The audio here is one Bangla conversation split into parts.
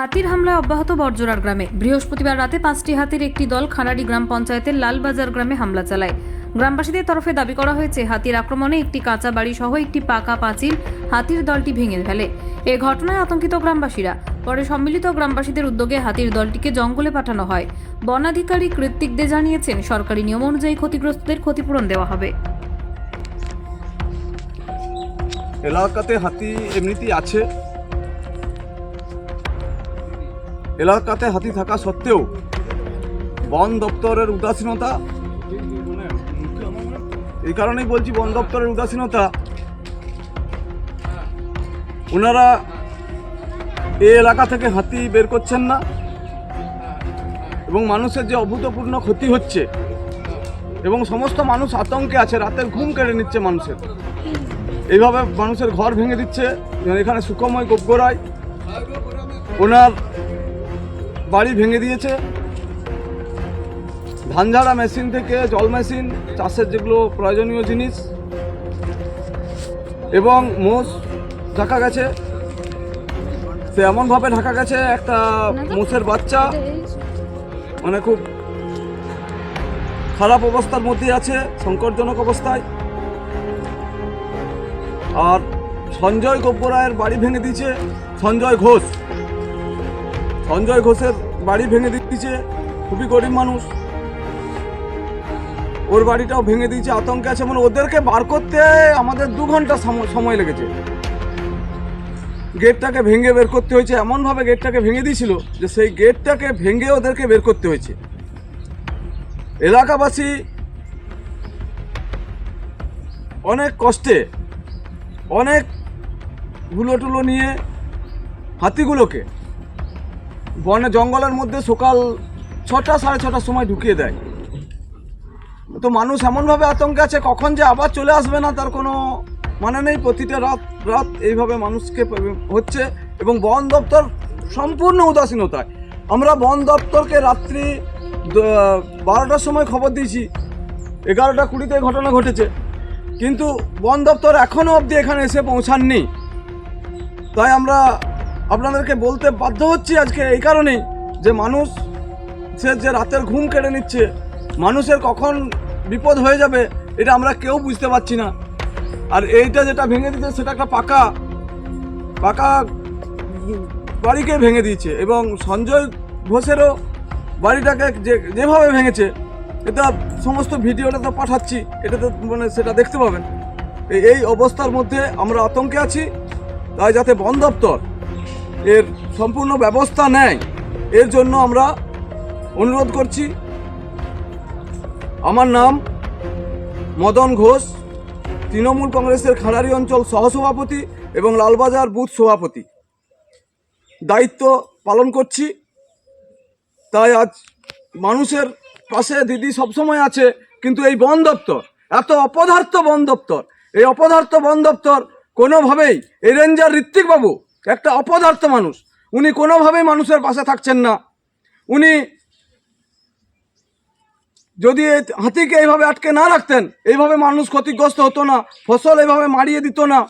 হাতির হামলায় অব্যাহত বর্জরার গ্রামে। বৃহস্পতিবার রাতে পাঁচটি হাতির একটি দল খানাড়ি গ্রাম পঞ্চায়েতের লালবাজার গ্রামে হামলা চালায়। গ্রামবাসীদের তরফে দাবি করা হয়েছে, হাতির আক্রমণে একটি কাঁচা বাড়ি সহ একটি পাকা পাঁচিল হাতির দলটি ভেঙে ফেলে। এ ঘটনায় আতঙ্কিত গ্রামবাসীরা। পরে সম্মিলিত গ্রামবাসীদের উদ্যোগে হাতির দলটিকে জঙ্গলে পাঠানো হয়। বনাধিকারী কৃত্তিকদের জানিয়েছেন, সরকারি নিয়ম অনুযায়ী ক্ষতিগ্রস্তদের ক্ষতিপূরণ দেওয়া হবে। এলাকাতে হাতি এমনিতেই আছে। এলাকাতে হাতি থাকা সত্ত্বেও বন দপ্তরের উদাসীনতা, এই কারণেই বলছি বন দপ্তরের উদাসীনতা ওনারা এই এলাকা থেকে হাতি বের করছেন না এবং মানুষের যে অভূতপূর্ণ ক্ষতি হচ্ছে এবং সমস্ত মানুষ আতঙ্কে আছে, রাতের ঘুম কেড়ে নিচ্ছে মানুষের। এইভাবে মানুষের ঘর ভেঙে দিচ্ছে। এখানে সুখময় গোপগোড়ায়। ওনার বাড়ি ভেঙে দিয়েছে। ধান ঝাড়া মেশিন থেকে জল মেশিন, চাষের যেগুলো প্রয়োজনীয় জিনিস এবং মোষ ঢাকা গেছে। সে এমনভাবে ঢাকা গেছে, একটা মোষের বাচ্চা মানে খুব খারাপ অবস্থার মধ্যে আছে, সংকটজনক অবস্থায়। আর সঞ্জয় গোপরায়ের বাড়ি ভেঙে দিয়েছে সঞ্জয় ঘোষ। সঞ্জয় ঘোষের বাড়ি ভেঙে দিচ্ছে খুবই গরিব মানুষ। ওর বাড়িটাও ভেঙে দিয়েছে, আতঙ্কে আছে মানে ওদেরকে বার করতে আমাদের দু ঘণ্টা সম- সময় লেগেছে। গেটটাকে ভেঙে বের করতে হয়েছে, এমনভাবে গেটটাকে ভেঙে দিয়েছিল যে সেই গেটটাকে ভেঙে ওদেরকে বের করতে হয়েছে। এলাকাবাসী অনেক কষ্টে, অনেক হুলো টুলো নিয়ে হাতিগুলোকে বনে জঙ্গলের মধ্যে সকাল ছটা, সাড়ে ছটার সময় ঢুকিয়ে দেয়। তো মানুষ এমনভাবে আতঙ্কে আছে, কখন যে আবার চলে আসবে না, তার কোনো মানে নেই। প্রতিটা রাত রাত এইভাবে মানুষকে হচ্ছে এবং বন দপ্তর সম্পূর্ণ উদাসীনতায়। আমরা বন দপ্তরকে রাত্রি বারোটার সময় খবর দিয়েছি। এগারোটা কুড়িতে ঘটনা ঘটেছে। কিন্তু বন দপ্তর এখনও অবধি এখানে এসে পৌঁছাননি। তাই আমরা আপনাদেরকে বলতে বাধ্য হচ্ছি আজকে এই কারণেই যে মানুষ, সে যে রাতের ঘুম কেড়ে নিচ্ছে, মানুষের কখন বিপদ হয়ে যাবে, এটা আমরা কেউ বুঝতে পারছি না। আর এইটা যেটা ভেঙে দিচ্ছে সেটা একটা পাকা পাকা বাড়িকে ভেঙে দিয়েছে এবং সঞ্জয় ঘোষেরও বাড়িটাকে যে যেভাবে ভেঙেছে, এটা সমস্ত ভিডিওটা তো পাঠাচ্ছি, এটা তো মানে সেটা দেখতে পাবেন। এই- অবস্থার মধ্যে আমরা আতঙ্কে আছি, তাই যাতে বন দপ্তর এর সম্পূর্ণ ব্যবস্থা নেয়। এর জন্য আমরা অনুরোধ করছি। আমার নাম মদন ঘোষ, তৃণমূল কংগ্রেসের খাড়ারি অঞ্চল সহসভাপতি এবং লালবাজার বুথ সভাপতি। দায়িত্ব পালন করছি। তাই আজ মানুষের পাশে দিদি সবসময় আছে, কিন্তু এই বন দপ্তর, এত অপদার্থ বন দপ্তর, এই অপদার্থ বন দপ্তর কোনোভাবেই এই রেঞ্জার ঋত্বিক বাবু একটা অপদার্থ মানুষ। উনি কোনোভাবেই মানুষের পাশে থাকছেন না। উনি যদি এই হাতিকে এইভাবে আটকে না রাখতেন, এইভাবে মানুষ ক্ষতিগ্রস্ত হতো না, ফসল এইভাবে মারিয়ে দিত না।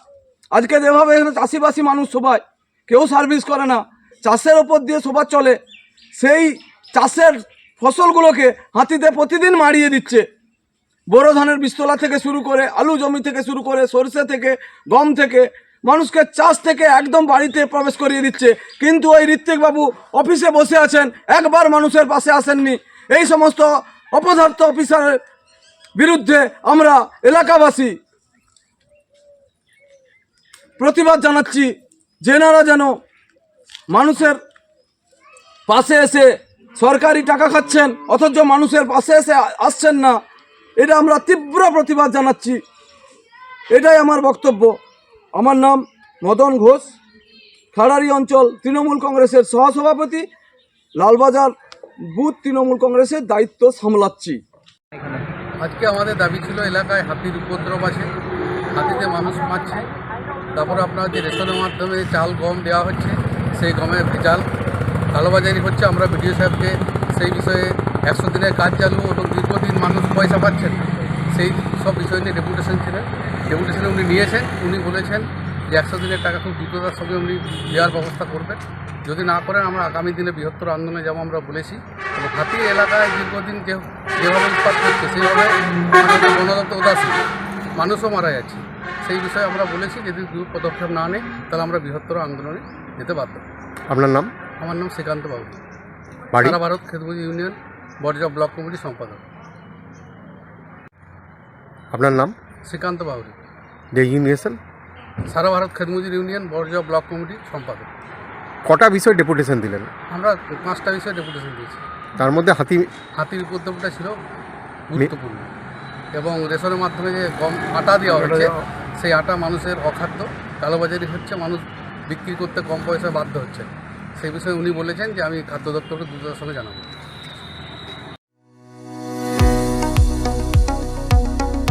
আজকে যেভাবে এখানে চাষিবাসী মানুষ সবাই, কেউ সার্ভিস করে না, চাষের ওপর দিয়ে সবার চলে, সেই চাষের ফসলগুলোকে হাতিতে প্রতিদিন মারিয়ে দিচ্ছে। বোরো ধানের বীজতলা থেকে শুরু করে, আলু জমি থেকে শুরু করে, সরষে থেকে, গম থেকে মানুষকে চাষ থেকে একদম বাড়িতে প্রবেশ করিয়ে দিচ্ছে। কিন্তু ওই ঋত্বিক বাবু অফিসে বসে আছেন, একবার মানুষের পাশে আসেননি। এই সমস্ত অপদার্থ অফিসারের বিরুদ্ধে আমরা এলাকাবাসী প্রতিবাদ জানাচ্ছি যেনারা যেন মানুষের পাশে এসে সরকারি টাকা খাচ্ছেন, অথচ মানুষের পাশে এসে আসছেন না। এটা আমরা তীব্র প্রতিবাদ জানাচ্ছি। এটাই আমার বক্তব্য। আমার নাম মদন ঘোষ, খাড়ারি অঞ্চল তৃণমূল কংগ্রেসের সহসভাপতি, লালবাজার বুথ তৃণমূল কংগ্রেসের দায়িত্ব সামলাচ্ছি। আজকে আমাদের দাবি ছিল এলাকায় হাতির উপদ্রব আছে, হাতিতে মানুষ মারছে। তারপর আপনার যে রেশনের মাধ্যমে চাল, গম দেওয়া হচ্ছে, সেই গমের ভেজাল কালোবাজারি হচ্ছে, আমরা বিডিও সাহেবকে সেই বিষয়ে একশো দিনের কাজ চালু এবং দীর্ঘদিন মানুষ পয়সা পাচ্ছেন, সেই সব বিষয় নিয়ে ডেপুটেশন ছিলেন ডেপুটেশনে উনি নিয়েছেন উনি বলেছেন যে একশো দিনের টাকা খুব দ্রুততার সঙ্গে উনি দেওয়ার ব্যবস্থা করবেন। যদি না করেন আমরা আগামী দিনে বৃহত্তর আন্দোলনে যাব আমরা বলেছি। এবং হাতি এলাকায় দীর্ঘদিন যে যেভাবে উৎপাদ করছে সেইভাবে গণতন্ত্র উদাসীন মানুষও মারা যাচ্ছে। সেই বিষয়ে আমরা বলেছি যদি পদক্ষেপ না নেয় তাহলে আমরা বৃহত্তর আন্দোলনে যেতে বাধ্য। আপনার নাম? আমার নাম শ্রীকান্ত বাবু। সারা ভারত খেতমজুর ইউনিয়ন বর্জা ব্লক কমিটি সম্পাদক। আপনার নাম? শ্রীকান্ত বাবুরি ডেজিগনেশন সারা ভারত খেতমজুর ইউনিয়ন বর্জা ব্লক কমিটি সম্পাদক। কটা বিষয় ডেপুটেশন দিলেন? আমরা পাঁচটা বিষয়ে ডেপুটেশন দিয়েছি। তার মধ্যে হাতি হাতির উপদ্রবটা ছিল গুরুত্বপূর্ণ। এবং রেশনের মাধ্যমে যে গম আটা দেওয়া হচ্ছে সেই আটা মানুষের অখাদ্য। কালোবাজারি হচ্ছে মানুষ বিক্রি করতে কম পয়সায় বাধ্য হচ্ছে। সেই বিষয়ে উনি বলেছেন যে আমি খাদ্য দপ্তরকে দ্রুততার সঙ্গে জানাব।